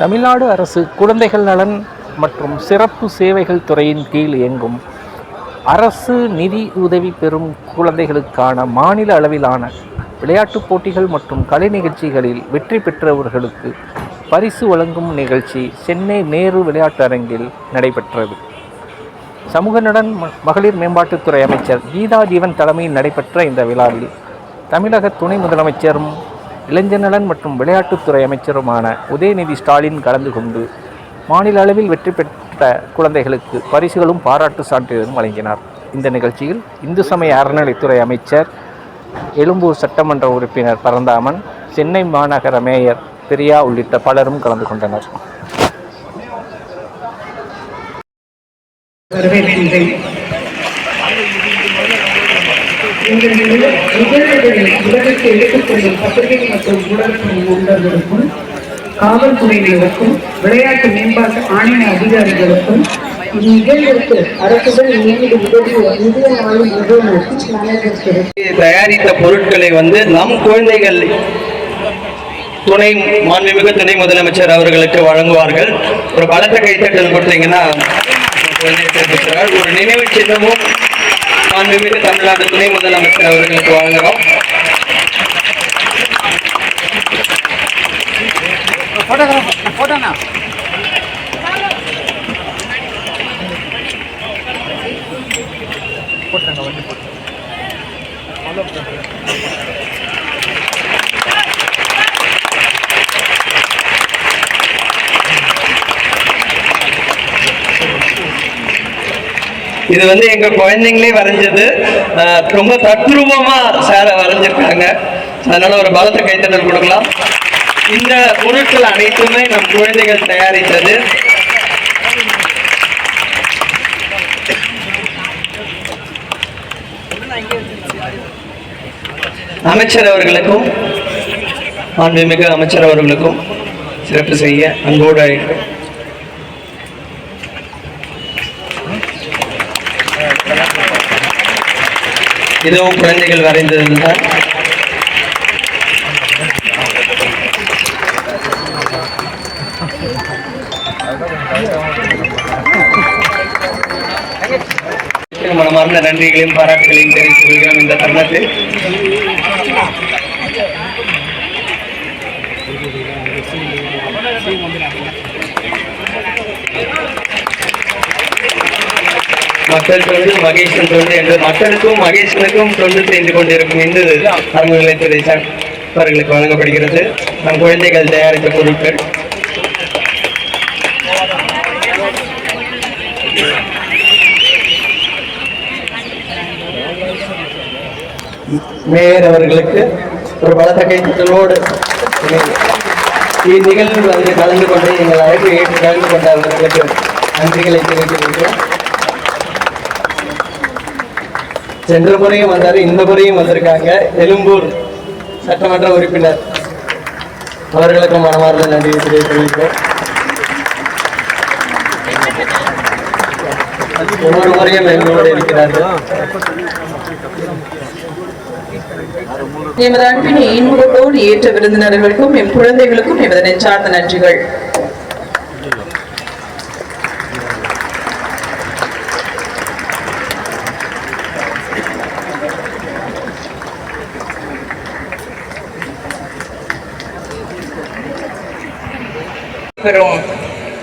தமிழ்நாடு அரசு குழந்தைகள் நலன் மற்றும் சிறப்பு சேவைகள் துறையின் கீழ் இயங்கும் அரசு நிதி உதவி பெறும் குழந்தைகளுக்கான மாநில அளவிலான விளையாட்டுப் போட்டிகள் மற்றும் கலை நிகழ்ச்சிகளில் வெற்றி பெற்றவர்களுக்கு பரிசு வழங்கும் நிகழ்ச்சி சென்னை நேரு விளையாட்டரங்கில் நடைபெற்றது. சமூக நலன் மகளிர் மேம்பாட்டுத்துறை அமைச்சர் கீதா ஜீவன் தலைமையில் நடைபெற்ற இந்த விழாவில் தமிழக துணை முதலமைச்சரும் இளைஞர் நலன் மற்றும் விளையாட்டுத்துறை அமைச்சருமான உதயநிதி ஸ்டாலின் கலந்து கொண்டு மாநில அளவில் வெற்றி பெற்ற குழந்தைகளுக்கு பரிசுகளும் பாராட்டு சான்றிதழும் வழங்கினார். இந்த நிகழ்ச்சியில் இந்து சமய அறநிலைத்துறை அமைச்சர் எழும்பூர் சட்டமன்ற உறுப்பினர் பரந்தாமன் சென்னை மாநகர மேயர் பிரியா உள்ளிட்ட பலரும் கலந்து கொண்டனர். வரவேற்கின்றேன் இந்த நிகழ்வுகளை உலகத்தை பத்திரிகை மற்றும் காவல்துறையினருக்கும் விளையாட்டு மேம்பாட்டு ஆணைய அதிகாரிகளுக்கும் இந்நிகழ்விற்கு அரசுடன் இணைந்து உதவிய இந்திய தயாரித்த பொருட்களை வந்து நம் குழந்தைகள் துணை மாண்புமிகு துணை முதலமைச்சர் அவர்களுக்கு வழங்குவார்கள். ஒரு பலத்த கைத்தட்டல் கொடுத்தீங்கன்னா ஒரு நினைவு சின்னமும் மாண்புமிகு தமிழ்நாடு துணை முதலமைச்சர் அவர்களுக்கு வழங்குகிறோம் இது வந்து எங்க குழந்தைங்களே வரைஞ்சது. ரொம்ப தத்ரூபமா சார வரைஞ்சிருக்காங்க. அதனால ஒரு பலத்த கைத்தட்டல் கொடுக்கலாம். இந்த பொருட்கள் அனைத்துமே நம் குழந்தைகள் தயாரித்தது. அமைச்சர் அவர்களுக்கும் மாண்புமிகு அமைச்சர் அவர்களுக்கும் சிறப்பு செய்ய அன்போடு அழைக்கிறேன் இதுவும் குழந்தைகள் வரைந்ததுதான் மனமார்ந்த நன்றிகளையும் பாராட்டுகளையும் தெரிவித்துக் கொள்கிறோம் இந்த தருணத்தில். மக்கள் தொண்டு மகேசன் தொண்டு என்று மக்களுக்கும் மகேசனுக்கும் தொண்டு செய்து கொண்டிருக்கும் இந்த அறநிலையத்துறை சார் அவர்களுக்கு வழங்கப்படுகிறது. நம் குழந்தைகள் தயாரித்த பொருட்கள். மேயர் அவர்களுக்கு ஒரு பலத்த கைத்தலோடு இந்நிகழ்வில் வந்து கலந்து கொண்டு எங்கள் அழைப்பு ஏற்று கலந்து கொண்ட அவர்களுக்கு நன்றிகளை தெரிவித்துக் கொள்கிறோம். சென்ற முறையும் வந்தாரு இந்த முறையும் வந்திருக்காங்க. எழும்பூர் சட்டமன்ற உறுப்பினர். அவர்களுக்கும் மனமார்ந்த நன்றியை தெரிவித்துக் ஒவ்வொரு முறையும் எங்களோடு இருக்கிறார்கள். எமது அன்பினை இன்முகத்தோடு ஏற்ற விருந்தினர்களுக்கும் எம் குழந்தைகளுக்கும் எமது நெஞ்சார்ந்த நன்றிகள். பெறும்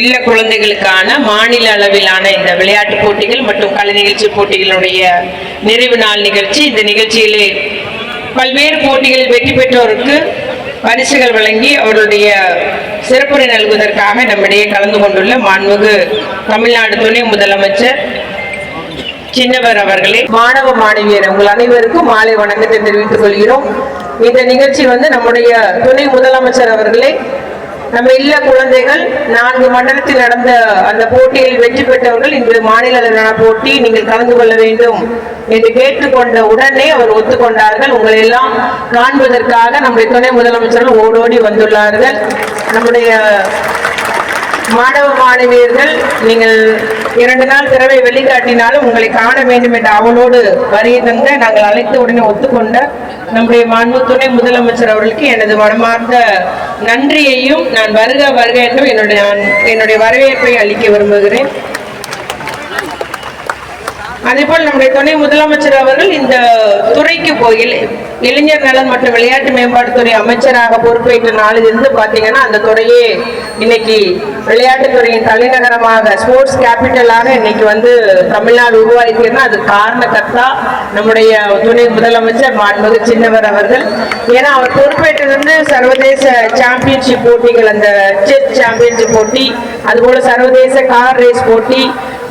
இல்ல குழந்தைகளுக்கான மாநில அளவிலான இந்த விளையாட்டு போட்டிகள் மற்றும் கலை நிகழ்ச்சி போட்டிகளுடைய நிறைவு நாள் நிகழ்ச்சி. இந்த நிகழ்ச்சியிலே பல்வேறு போட்டிகளில் வெற்றி பெற்றோருக்கு பரிசுகள் வழங்கி அவருடைய சிறப்புரை நல்குவதற்காக நம்மிடையே கலந்து கொண்டுள்ள மாண்புகு தமிழ்நாடு துணை முதலமைச்சர் சின்னவர் அவர்களே. மாணவ மாணவியர் உங்கள் அனைவருக்கும் மாலை வணக்கத்தை தெரிவித்துக் கொள்கிறோம். இந்த நிகழ்ச்சி வந்து நம்முடைய துணை முதலமைச்சர் அவர்களே நம்ம இல்ல குழந்தைகள் நான்கு மண்டலத்தில் நடந்த அந்த போட்டியில் வெற்றி பெற்றவர்கள் இன்று மாநில அளவிலான போட்டி நீங்கள் கலந்து கொள்ள வேண்டும் என்று கேட்டுக்கொண்ட உடனே அவர் ஒத்துக்கொண்டார்கள். உங்களை எல்லாம் காண்பதற்காக நம்முடைய துணை முதலமைச்சர்கள் ஓடோடி வந்துள்ளார்கள். நம்முடைய மாணவ மாணவியர்கள் நீங்கள் இரண்டு நாள் திறவை வெளிக்காட்டினாலும் உங்களை காண வேண்டும் என்ற அவளோடு வருகை தந்த நாங்கள் அழைத்து உடனே ஒத்துக்கொண்ட நம்முடைய மாண்பு துணை முதலமைச்சர் அவர்களுக்கு எனது மனமார்ந்த நன்றியையும் நான் வருக வருக என்றும் என்னுடைய என்னுடைய வரவேற்பை அளிக்க விரும்புகிறேன். அதேபோல் நம்முடைய துணை முதலமைச்சர் அவர்கள் இந்த துறைக்கு போய் இளைஞர் நலன் மற்றும் விளையாட்டு மேம்பாட்டுத்துறை அமைச்சராக பொறுப்பேற்ற நாளிலிருந்து பார்த்தீங்கன்னா அந்த துறையே இன்னைக்கு விளையாட்டுத்துறையின் தலைநகரமாக ஸ்போர்ட்ஸ் கேபிட்டலாக இன்னைக்கு வந்து தமிழ்நாடு உருவாயிருக்குன்னா அது காரணக்கர்த்தா நம்முடைய துணை முதலமைச்சர் மாண்புமிகு சின்னவர் அவர்கள். ஏன்னா அவர் பொறுப்பேற்றிருந்து சர்வதேச சாம்பியன்ஷிப் போட்டிகள் அந்த செஸ் சாம்பியன்ஷிப் போட்டி அதுபோல சர்வதேச கார் ரேஸ் போட்டி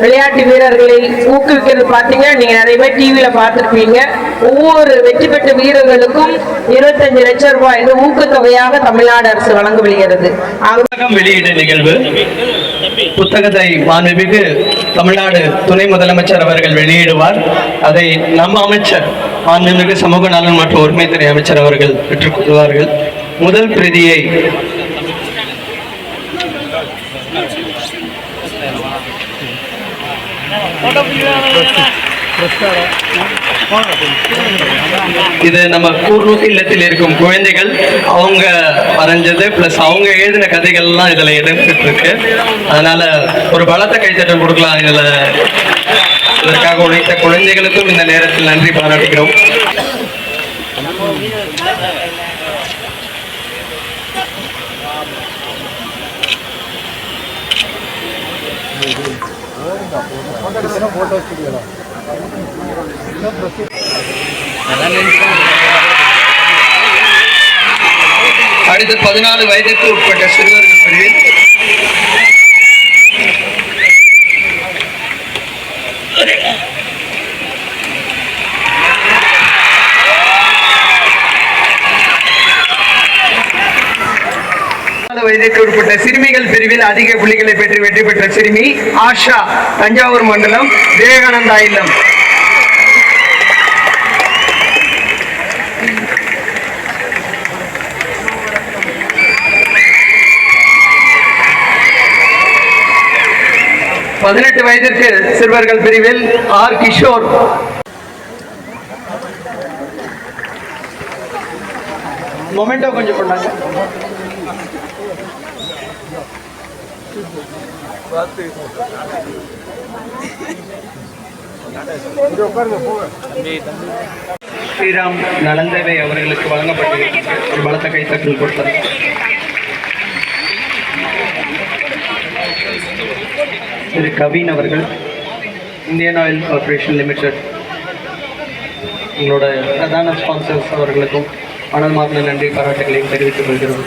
விளையாட்டு வீரர்களை ஊக்குவிக்கிறது பார்த்தீங்கன்னா நீங்க நிறைய பேர் டிவியில பார்த்துருப்பீங்க. ஒவ்வொரு வெற்றி பெற்ற வீரர்களுக்கும் இருபத்தஞ்சு லட்சம் ரூபாய் என்று ஊக்கத்தொகையாக தமிழ்நாடு அரசு வழங்கப்படுகிறது வருகிறது வெளியீடு நிகழ்வு. புத்தகத்தை மாண்புமிகு தமிழ்நாடு துணை முதலமைச்சர் அவர்கள் வெளியிடுவார். அதை நம்ம அமைச்சர் மாண்புமிகு சமூக நலன் மற்றும் ஒருமைத்துறை அமைச்சர் அவர்கள் பெற்றுக்கொள்வார்கள். முதல் பிரதியை இது நம்ம கூர்நூத்தி இல்லத்தில் இருக்கும் குழந்தைகள் அவங்க வரைஞ்சது பிளஸ் அவங்க எழுதின கதைகள்லாம் இதுல இடம்பெற்று இருக்கு அதனால ஒரு பலத்த கைத்தட்டம் கொடுக்கலாம் இதுல. இதற்காக உழைத்த குழந்தைகளுக்கும் இந்த நேரத்தில் நன்றி பாராட்டுகிறோம். அடுத்து பதினாலு வயதிற்கு உட்பட்ட சிறுவர்கள் பிரிவில் வயதிற்கு உட்பட்ட சிறுமிகள் பிரிவில் அதிக புள்ளிகளை பெற்று வெற்றி பெற்ற சிறுமி ஆஷா தஞ்சாவூர் மண்டலம் விவேகானந்தா இல்லம். பதினெட்டு வயதிற்கு சிறுவர்கள் பிரிவில் ஆர் கிஷோர். மொமெண்டோ கொஞ்சம் பண்ணாங்க. ஸ்ரீராம் நலந்தேவை அவர்களுக்கு வழங்கப்பட்டது ஒரு பலத்த கைத்தட்டல் கொடுத்தது. திரு கவின் அவர்கள் இந்தியன் ஆயில் கார்பரேஷன் லிமிடெட் உங்களோட பிரதான ஸ்பான்சர்ஸ் அவர்களுக்கும் மனமார்ந்த நன்றி பாராட்டுகளையும் தெரிவித்துக் கொள்கிறோம்.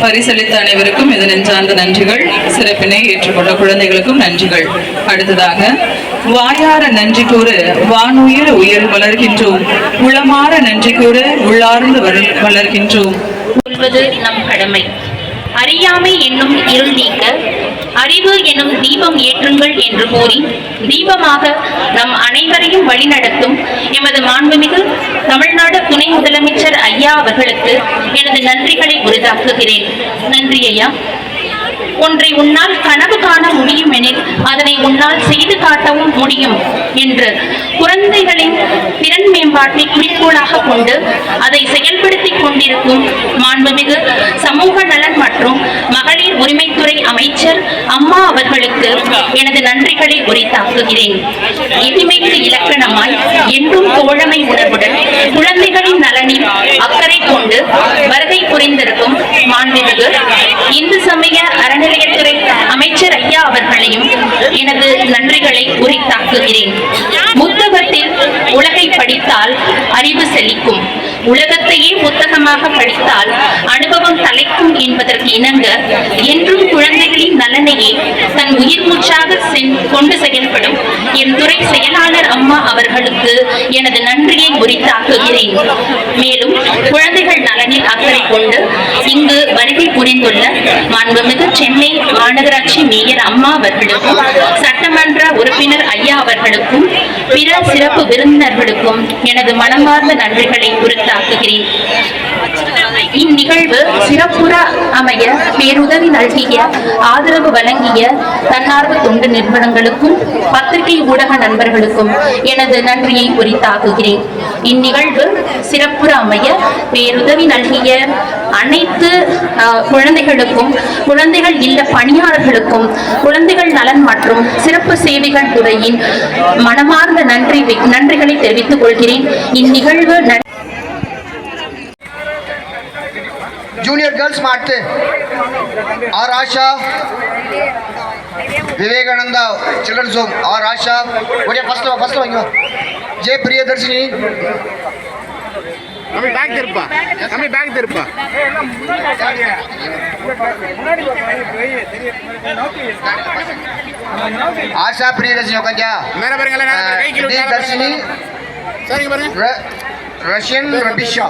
பரிசளித்த அனைவருக்கும் இது நெஞ்சார்ந்த நன்றிகள் சிறப்பினை ஏற்றுக்கொண்ட குழந்தைகளுக்கும் நன்றிகள். அடுத்ததாக வாயார நன்றி கூறு வானுயிர் உயர் வளர்கின்றோம். உளமாற நன்றி கூறு உள்ளார்ந்து வளர்- வளர்கின்றோம். நம் கடமை. அறியாமை என்னும் இருள் நீக்க அறிவு எனும் தீபம் ஏற்றுங்கள் என்று கூறி தீபமாக நம் அனைவரையும் வழிநடத்தும் எமது மாண்புமிகு தமிழ்நாடு துணை முதலமைச்சர் ஐயா அவர்களுக்கு எனது நன்றிகளை உரிதாக்குகிறேன் நன்றி ஐயா. ஒன்றை உன்னால் கனவு காண முடியும் எனில் அதனை உன்னால் செய்து காட்டவும் முடியும் என்று குழந்தைகளின் திறன் மேம்பாட்டை குறிக்கோளாக கொண்டு அதை செயல்படுத்திக் கொண்டிருக்கும் மாண்புமிகு சமூக நலன் மற்றும் மகளிர் உரிமைத்துறை அமைச்சர் அம்மா அவர்களுக்கு எனது நன்றிகளை உரித்தாக்குகிறேன் இனிமைக்கு இலக்கணமாய் என்றும் தோழமை உணர்வுடன் குழந்தைகளின் நலனில் அக்கறை கொண்டு வருகை புரிந்திருக்கும் மாண்புமிகு இந்து சமய அறநிலையத்துறை அமைச்சர் ஐயா அவர்களையும் எனது நன்றிகளை உரித்தாக்குகிறேன் புத்தகத்தில் உலகை படித்தால் அறிவு செழிக்கும். உலகத்தையே புத்தகமாக படித்தால் அனுபவம் தலைக்கும் என்பதற்கு இணங்க என்றும் குழந்தைகளின் நலனையே தன் உயிர் மூச்சாக சென்- கொண்டு செயல்படும் என் துறை செயலாளர் அம்மா அவர்களுக்கு எனது நன்றியை உரித்தாக்குகிறேன். மேலும் குழந்தை அக்கறை கொண்டு இங்கு வருகை புரிந்துள்ள மாண்புமிகு சென்னை மாநகராட்சி மேயர் அம்மா அவர்களுக்கும் சட்டமன்ற உறுப்பினர் ஐயா அவர்களுக்கும் பிற சிறப்பு விருந்தினர்களுக்கும் எனது மனமார்ந்த நன்றிகளை உரித்தாக்குகிறேன். இந்நிகழ்வு சிறப்புற அமைய பேருதவி நல்கிய ஆதரவு வழங்கிய தன்னார்வ தொண்டு நிறுவனங்களுக்கும் பத்திரிகை ஊடக நண்பர்களுக்கும் எனது நன்றியை உரித்தாக்குகிறேன். இந்நிகழ்வு சிறப்புற அமைய பேருதவி நல்கிய இருக்கக்கூடிய அனைத்து குழந்தைகளுக்கும் குழந்தைகள் இல்ல பணியாளர்களுக்கும் குழந்தைகள் நலன் மற்றும் சிறப்பு சேவைகள் துறையின் மனமார்ந்த நன்றி நன்றிகளை தெரிவித்துக் கொள்கிறேன். இந்நிகழ்வு ஜூனியர் கேர்ள்ஸ் மாட்டு R Asha Vivekananda children's home R Asha ஒரே ஃபர்ஸ்ட் ஃபர்ஸ்ட் வாங்கி ஜெய பிரியதர்ஷினி கம்மி பேக் திருப்பா. கம்மி பேக் திருப்பா. ஆஷா பிரியதர்ஷினி உட்காந்தியா மேல பாருங்க கை கிலோ பாருங்க. ரஷ்யன் ரபிஷா.